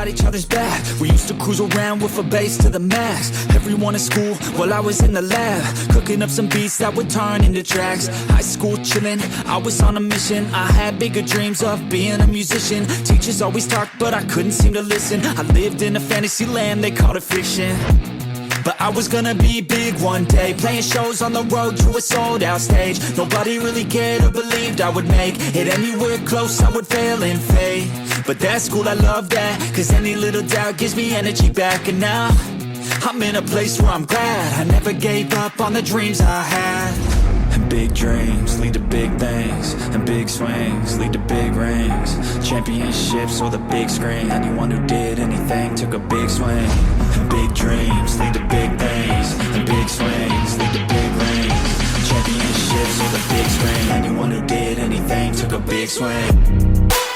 got each other's back. We used to cruise around with a bass to the max. Everyone at school while I was in the lab, cooking up some beats that would turn into tracks. High school chillin', I was on a mission. I had bigger dreams of being a musician. Teachers always talked, but I couldn't seem to listen. I lived in a fantasy land, they called it fiction. But I was gonna be big one day Playing shows on the road to a sold out stage. Nobody really cared or believed I would make it anywhere close I would fail and fade But that's cool, I love that Cause any little doubt gives me energy back. And now I'm in a place where I'm glad. I never gave up on the dreams I had and big dreams lead to big things, and big swings lead to big rings. Championships or the big screen. Anyone who did anything took a big swing. And big dreams lead to big things, and big swings lead to big rings. Championships or the big screen. Anyone who did anything took a big swing.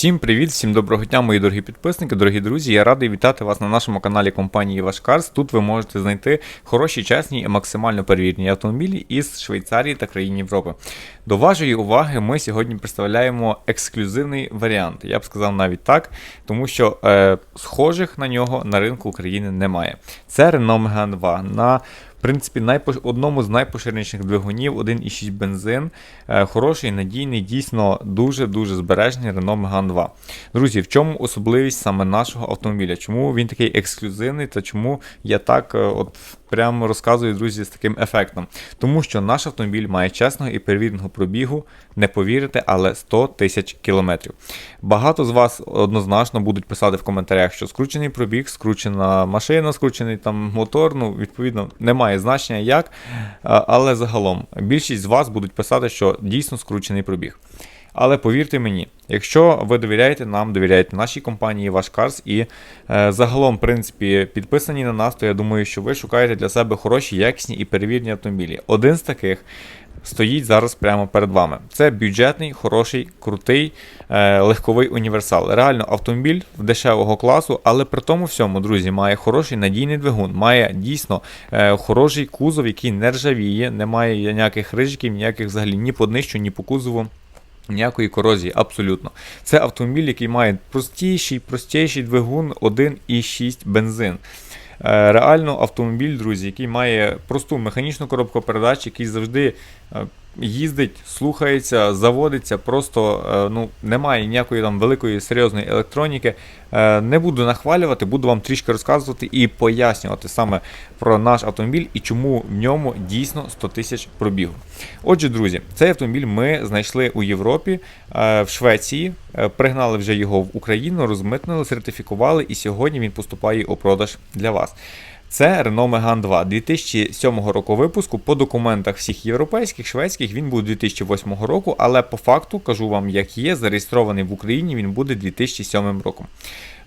Всім привіт, всім доброго дня, мої дорогі підписники, дорогі друзі. Я радий вітати вас на нашому каналі компанії Вашкарс. Тут ви можете знайти хороші, чесні і максимально перевірені автомобілі із Швейцарії та країн Європи. До вашої уваги ми сьогодні представляємо ексклюзивний варіант. Я б сказав навіть так, тому що е, схожих на нього на ринку України немає. Це Renault Megane 2 на принципі, найпош... одному з найпоширеніших двигунів 1,6 бензин. Е, хороший, надійний, дійсно дуже-дуже збережний Renault Megane 2. Друзі, в чому особливість саме нашого автомобіля? Чому він такий ексклюзивний та чому я так е, от прямо розказую, друзі, з таким ефектом? Тому що наш автомобіль має чесного і перевіреного пробігу, не повірите, але 100 тисяч кілометрів. Багато з вас однозначно будуть писати в коментарях, що скручений пробіг, скручена машина, скручений там мотор. Ну, відповідно, немає значення як. Але загалом більшість з вас будуть писати, що дійсно скручений пробіг. Але повірте мені, якщо ви довіряєте нам, довіряєте нашій компанії Ваш Карс і е, загалом, в принципі, підписані на нас, то я думаю, що ви шукаєте для себе хороші, якісні і перевірені автомобілі. Один з таких стоїть зараз прямо перед вами. Це бюджетний, хороший, крутий, е, легковий універсал. Реально автомобіль дешевого класу, але при тому всьому, друзі, має хороший надійний двигун, має дійсно е, хороший кузов, який не ржавіє, немає ніяких рижиків, ніяких взагалі ні по днищу, ні по кузову. Ніякої корозії, абсолютно. Це автомобіль, який має простіший, простіший двигун 1,6 бензин. Е, Реально автомобіль, друзі, який має просту механічну коробку передач, який завжди е, їздить, слухається, заводиться, просто е, ну, немає ніякої там великої серйозної електроніки. Е, Не буду нахвалювати, буду вам трішки розказувати і пояснювати саме про наш автомобіль і чому в ньому дійсно 100 тисяч пробігу. Отже, друзі, цей автомобіль ми знайшли у Європі, е, в Швеції, пригнали вже його в Україну, розмитнили, сертифікували, і сьогодні він поступає у продаж для вас. Це Renault Megane 2 2007 року випуску. По документах всіх європейських, шведських він був 2008 року, але по факту кажу вам, як є, зареєстрований в Україні він буде 2007 роком.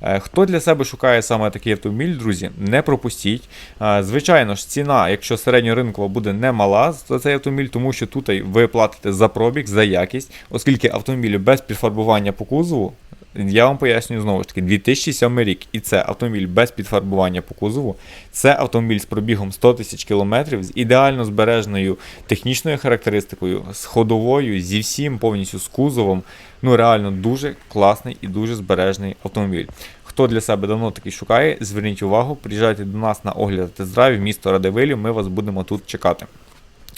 Е, Хто для себе шукає саме такий автомобіль, друзі, не пропустіть. Е, Звичайно ж, ціна, якщо середньоринкова буде немала за цей автомобіль, тому що тут ви платите за пробіг, за якість, оскільки автомобілі без підфарбування по кузову. Я вам пояснюю знову ж таки, 2007 рік, і це автомобіль без підфарбування по кузову. Це автомобіль з пробігом 100 тисяч кілометрів, з ідеально збереженою технічною характеристикою, з ходовою, зі всім повністю з кузовом. Ну реально дуже класний і дуже збережений автомобіль. Хто для себе давно такий шукає, зверніть увагу, приїжджайте до нас на огляд тест-драйв, місто Радивилів, ми вас будемо тут чекати.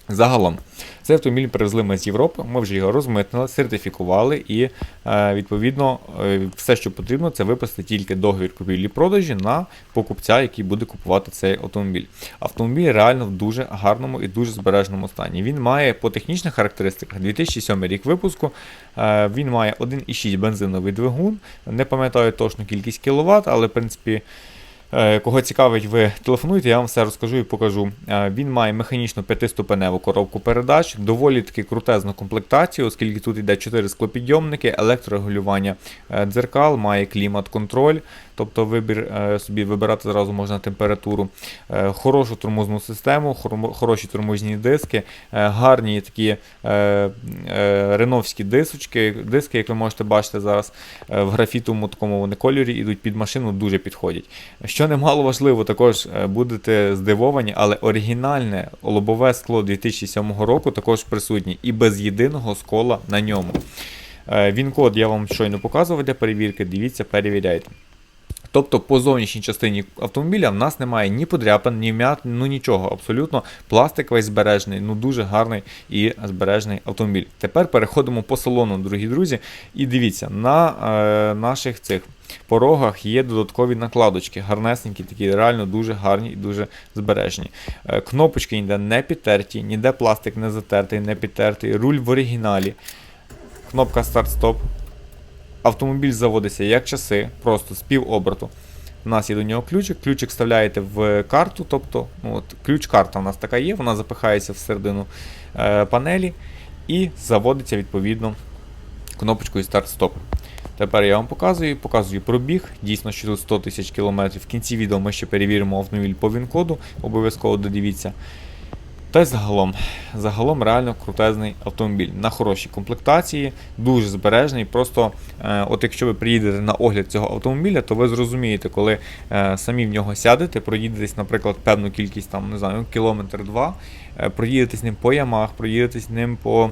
Загалом, цей автомобіль привезли ми з Європи, ми вже його розмитнили, сертифікували і е, відповідно е, все, що потрібно, це виписати тільки договір купівлі-продажі на покупця, який буде купувати цей автомобіль. Автомобіль реально в дуже гарному і дуже збереженому стані. Він має по технічних характеристиках 2007 рік випуску. Е, він має 1,6 бензиновий двигун. Не пам'ятаю точну кількість кіловат, але в принципі. Е, Кого цікавить, ви телефонуйте, я вам все розкажу і покажу. Е, Він має механічну п'ятиступеневу коробку передач, доволі таки крутезну комплектацію, оскільки тут йде 4 склопідйомники, електрорегулювання е, дзеркал, має клімат-контроль. Тобто вибір е, собі вибирати зразу можна температуру, е, хорошу тормозну систему, хороші тормозні диски, е, гарні такі реновські дисочки, диски, як ви можете бачити зараз в графітовому такому вони кольорі ідуть під машину, дуже підходять. Що немало важливо, також будете здивовані, але оригінальне лобове скло 2007 року також присутнє і без єдиного скола на ньому. Він-код я вам щойно показував для перевірки, дивіться, перевіряйте. Тобто по зовнішній частині автомобіля в нас немає ні подряпин, ні вмят, ну нічого. Абсолютно пластик весь збережений, ну дуже гарний і збережений автомобіль. Тепер переходимо по салону, дорогі друзі. І дивіться, на е, наших цих порогах є додаткові накладочки, гарнесенькі, такі реально дуже гарні і дуже збережені. Е, кнопочки ніде не підтерті, ніде пластик не затертий, не підтертий, руль в оригіналі. Кнопка старт-стоп. Автомобіль заводиться як часи, просто з півоберту. У нас є до нього ключик. Ключик вставляєте в карту, тобто ну, от, ключ-карта у нас така є, вона запихається всередину е, панелі і заводиться відповідно кнопочкою старт-стоп. Тепер я вам показую, показую пробіг. Дійсно, що тут 100 тисяч кілометрів. В кінці відео ми ще перевіримо автомобіль по ВІН-коду, обов'язково додивіться. Та й загалом, загалом реально крутезний автомобіль на хорошій комплектації, дуже збережний. Просто, е, от якщо ви приїдете на огляд цього автомобіля, то ви зрозумієте, коли е, самі в нього сядете, проїдетесь, наприклад, певну кількість там, не знаю, кілометр-два, е, проїдетесь ним по ямах, проїдетесь ним по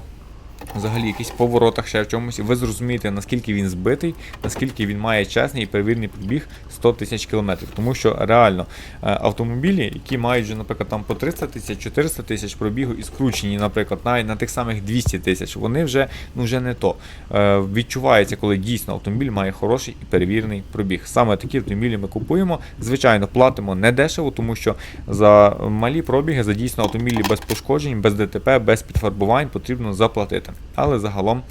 взагалі якісь поворотах, ще в чомусь, ви зрозумієте, наскільки він збитий, наскільки він має чесний і перевірний пробіг 100 тисяч кілометрів. Тому що реально е, автомобілі, які мають вже, наприклад, там по 300 тисяч, 400 тисяч пробігу і скручені, наприклад, навіть на тих самих 200 тисяч, вони вже ну вже не то. Е, Відчувається, коли дійсно автомобіль має хороший і перевірений пробіг. Саме такі автомобілі ми купуємо. Звичайно, платимо не дешево, тому що за малі пробіги, за дійсно автомобілі без пошкоджень, без ДТП, без підфарбувань потрібно заплатити. Але загалом.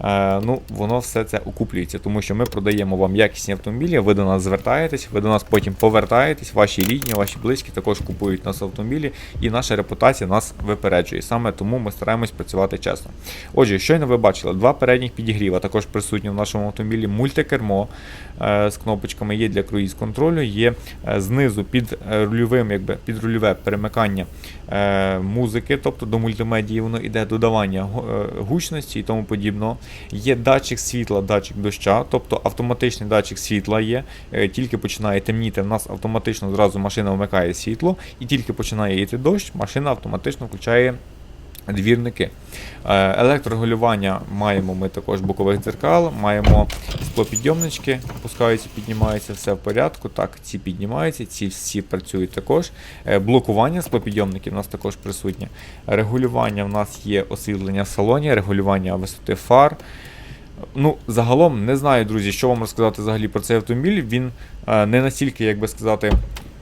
Е, Ну, воно все це окуплюється, тому що ми продаємо вам якісні автомобілі, ви до нас звертаєтесь, ви до нас потім повертаєтесь, ваші рідні, ваші близькі також купують нас автомобілі, і наша репутація нас випереджує. Саме тому ми стараємось працювати чесно. Отже, щойно ви бачили два передніх підігріва, також присутні в нашому автомобілі мультикермо е, з кнопочками є для круїз контролю, є е, знизу під рульовим, якби під рульове перемикання музики, тобто до мультимедії воно йде додавання гучності і тому подібного. Є датчик світла, датчик доща, тобто автоматичний датчик світла є. Е, Тільки починає темніти, в нас автоматично зразу машина вмикає світло, і тільки починає йти дощ, машина автоматично включає. Двірники. Е, Електрорегулювання маємо ми також бокових дзеркал, маємо склопідйомнички, опускаються, піднімаються, все в порядку. Так, ці піднімаються, ці всі працюють також. Е, Блокування склопідйомників у нас також присутнє. Регулювання в нас є освітлення в салоні, регулювання висоти фар. Ну, загалом не знаю, друзі, що вам розказати взагалі про цей автомобіль. Він е, не настільки, як би сказати,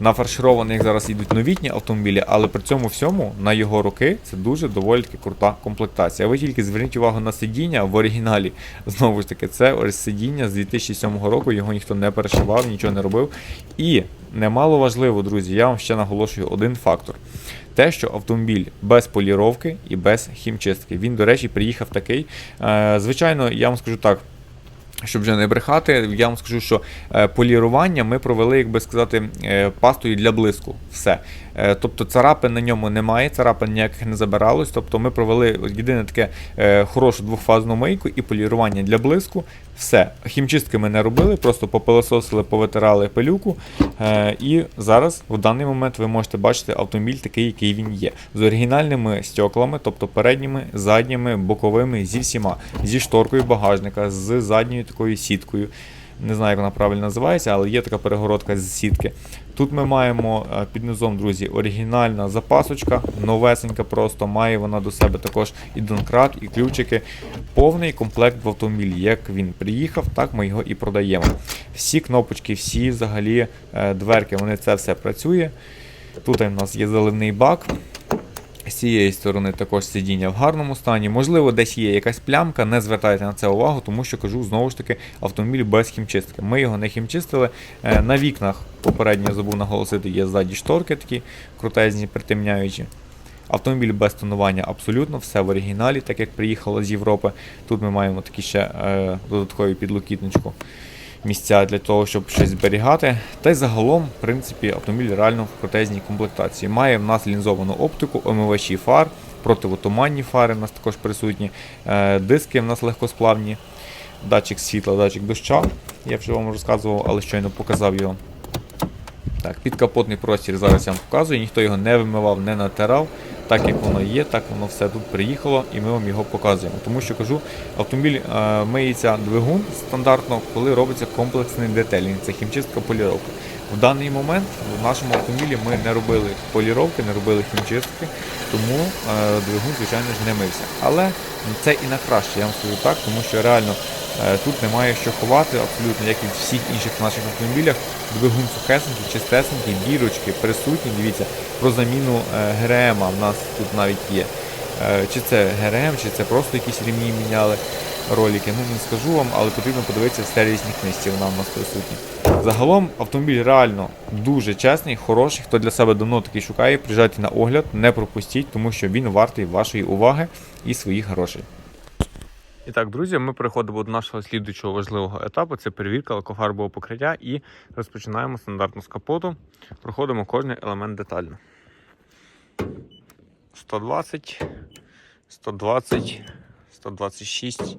нафарширований, як зараз йдуть новітні автомобілі, але при цьому всьому на його роки це дуже доволі таки крута комплектація. Ви тільки зверніть увагу на сидіння в оригіналі. Знову ж таки, це ось сидіння з 2007 року, його ніхто не перешивав, нічого не робив. І немало важливо, друзі, я вам ще наголошую один фактор. Те, що автомобіль без поліровки і без хімчистки. Він, до речі, приїхав такий. Е, звичайно, я вам скажу так. Щоб вже не брехати, я вам скажу, що е, полірування ми провели, як би сказати, е, пастою для блиску. Все. Е, тобто царапин на ньому немає, царапин ніяких не забиралось. Тобто ми провели єдине таке хорошу двохфазну мийку і полірування для блиску. Все. Хімчистки ми не робили, просто попилососили, повитирали пилюку. І зараз, в даний момент, ви можете бачити автомобіль такий, який він є. З оригінальними стеклами, тобто передніми, задніми, боковими, зі всіма, зі шторкою багажника, з задньою такою сіткою. Не знаю, як вона правильно називається, але є така перегородка з сітки. Тут ми маємо е, під низом, друзі, оригінальна запасочка, новесенька просто, має вона до себе також і донкрат, і ключики. Повний комплект в автомобілі. Як він приїхав, так ми його і продаємо. Всі кнопочки, всі взагалі е, дверки, вони це все працює. Тут у нас є заливний бак. З цієї сторони також сидіння в гарному стані. Можливо, десь є якась плямка, не звертайте на це увагу, тому що кажу знову ж таки автомобіль без хімчистки. Ми його не хімчистили. Е, На вікнах попередньо забув наголосити, є ззаді шторки такі крутезні, притемняючі. Автомобіль без тонування абсолютно, все в оригіналі, так як приїхало з Європи. Тут ми маємо такі ще е, додаткові підлокітничку. Місця для того, щоб щось зберігати. Та й загалом, в принципі, автомобіль реально в протезній комплектації. Має в нас лінзовану оптику, омивачі фар, противотуманні фари в нас також присутні, е, диски в нас легкосплавні, датчик світла, датчик доща. Я вже вам розказував, але щойно показав його. Так, підкапотний простір зараз я вам показую, ніхто його не вимивав, не натирав. Так як воно є, так воно все тут приїхало і ми вам його показуємо. Тому що кажу, автомобіль е, миється двигун стандартно, коли робиться комплексний детелінг, це хімчистка поліровка. В даний момент в нашому автомобілі ми не робили поліровки, не робили хімчистки, тому е, двигун, звичайно ж, не мився. Але це і на краще, я вам скажу так, тому що реально тут немає що ховати, абсолютно, як і в всіх інших наших автомобілях. Двигун сухесенький, чистесенький, дірочки присутні. Дивіться, про заміну е, ГРМ в нас тут навіть є. Е, Чи це ГРМ, чи це просто якісь ремні міняли ролики. Ну не скажу вам, але потрібно подивитися в сервісній книжці, вона в нас присутня. Загалом автомобіль реально дуже чесний, хороший. Хто для себе давно такий шукає, приїжджайте на огляд, не пропустіть, тому що він вартий вашої уваги і своїх грошей. І так, друзі, ми переходимо до нашого слідуючого важливого етапу. Це перевірка лакофарбового покриття і розпочинаємо стандартно з капоту. Проходимо кожний елемент детально. 120, 120, 126,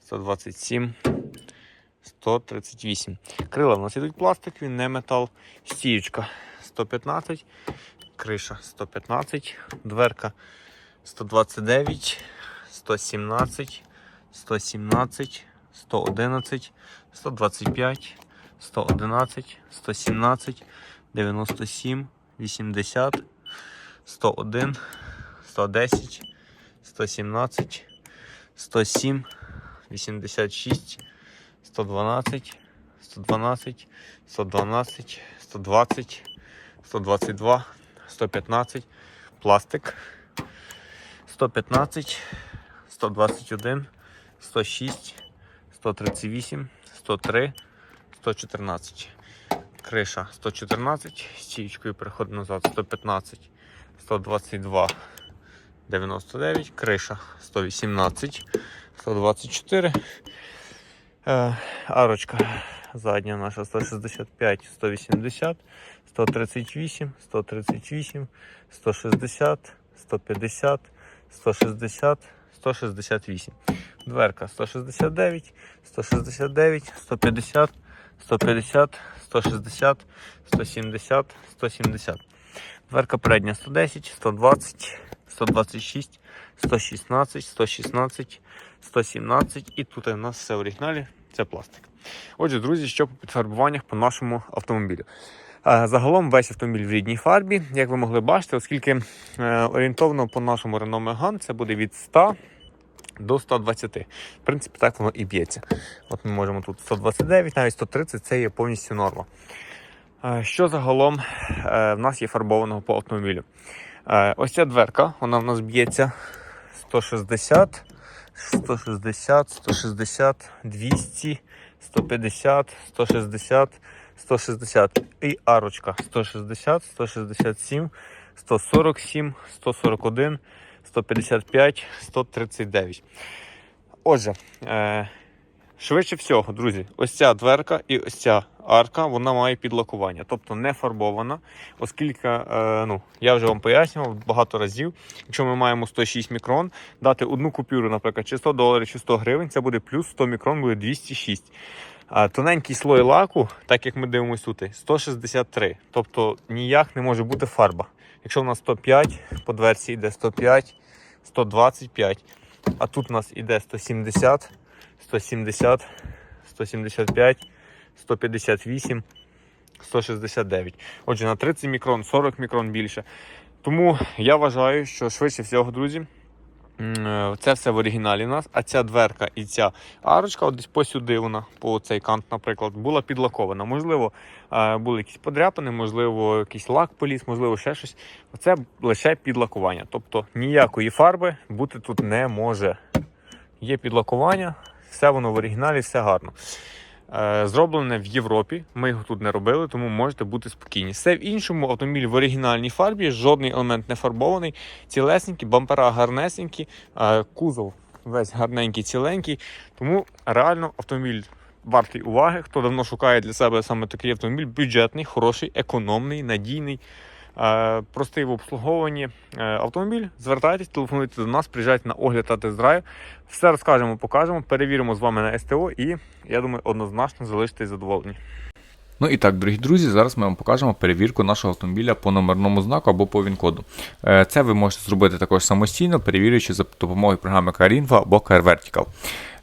127, 138. Крила в нас ідуть пластик, він не метал. Стіючка 115, криша 115, дверка 129, 117, 117, 111, 125, 111, 117, 97, 80, 101, 110, 117, 107, 86, 112, 112, 112, 120, 122, 115, пластик, 115, 121, 106, 138, 103, 114. Криша 114, стіючкою переходимо назад 115, 122, 99, криша 118, 124. Е, арочка задня наша 165, 180, 138, 138, 160, 150, 160, 168. Дверка 169, 169, 150, 150, 160, 170, 170. Дверка передня 110, 120, 126, 116, 116, 117 і тут у нас все в оригіналі, це пластик. Отже, друзі, що по підфарбуваннях по нашому автомобілю. Е, Загалом весь автомобіль в рідній фарбі, як ви могли бачити, оскільки е, орієнтовно по нашому Renault Megane це буде від 100 до 120. В принципі, так воно і б'ється. От ми можемо тут 129, навіть 130 це є повністю норма. Е, Що загалом е, в нас є фарбованого по автомобілю? Е, Ось ця дверка, вона в нас б'ється 160, 160, 160, 200, 150, 160, 160 і арочка 160, 167, 147, 141, 155, 139. Отже, е, швидше всього, друзі, ось ця дверка і ось ця арка, вона має підлакування, тобто не фарбована, оскільки, е, ну, я вже вам пояснював багато разів, якщо ми маємо 106 мікрон, дати одну купюру, наприклад, чи 100 доларів, чи 100 гривень, це буде плюс 100 мікрон, буде 206. А тоненький слой лаку, так як ми дивимося тут, 163. Тобто ніяк не може бути фарба. Якщо в нас 105, по дверці йде 105, 125, а тут у нас іде 170, 170, 175, 158, 169. Отже, на 30 мікрон, 40 мікрон більше. Тому я вважаю, що швидше всього, друзі, це все в оригіналі у нас, а ця дверка і ця арочка, десь посюди вона, по цей кант, наприклад, була підлакована. Можливо, е, були якісь подряпини, можливо, якийсь лак поліз, можливо, ще щось. Це лише підлакування. Тобто ніякої фарби бути тут не може. Є підлакування, все воно в оригіналі, все гарно. Е, Зроблене в Європі. Ми його тут не робили, тому можете бути спокійні. Все в іншому автомобіль в оригінальній фарбі, жодний елемент не фарбований, цілесенький, бампера гарнесенькі, е, кузов весь гарненький, ціленький. Тому реально автомобіль вартий уваги. Хто давно шукає для себе саме такий автомобіль, бюджетний, хороший, економний, надійний, простий в обслуговуванні е, автомобіль. Звертайтесь, телефонуйте до нас, приїжджайте на огляд та тест-драйв. Все розкажемо, покажемо, перевіримо з вами на СТО і я думаю, однозначно залишитесь задоволені. Ну і так, дорогі друзі, зараз ми вам покажемо перевірку нашого автомобіля по номерному знаку або по ВІН-коду. Е, Це ви можете зробити також самостійно, перевірюючи за допомогою програми CarInfo або CarVertical.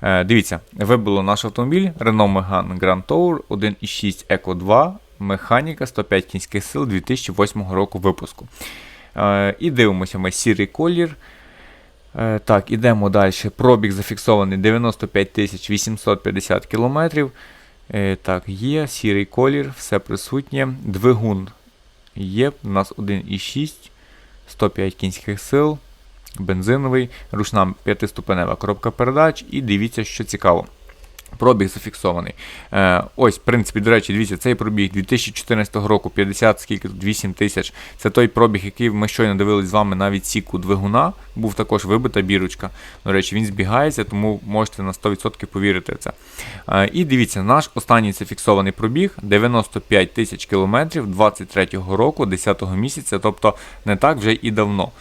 Е, Дивіться, вибило наш автомобіль Renault Megane Grand Tour 1.6 Eco 2, механіка 105 кінських сил 2008 року випуску. Е, І дивимося ми сірий колір. Е, Так, ідемо далі. Пробіг зафіксований 95 850 кілометрів. Е, Так, є, сірий колір, все присутнє. Двигун є, у нас 1,6, 105 кінських сил, бензиновий, ручна п'ятиступенева коробка передач. І дивіться, що цікаво. Пробіг зафіксований. Е, ось, в принципі, до речі, дивіться, цей пробіг 2014 року 50, скільки тут 8 тисяч. Це той пробіг, який ми щойно дивились з вами на відсіку двигуна. Був також вибита бірочка. До речі, він збігається, тому можете на 100% повірити в це. Е, і дивіться, наш останній зафіксований пробіг 95 тисяч кілометрів 23 року, 10 місяця, тобто не так вже і давно.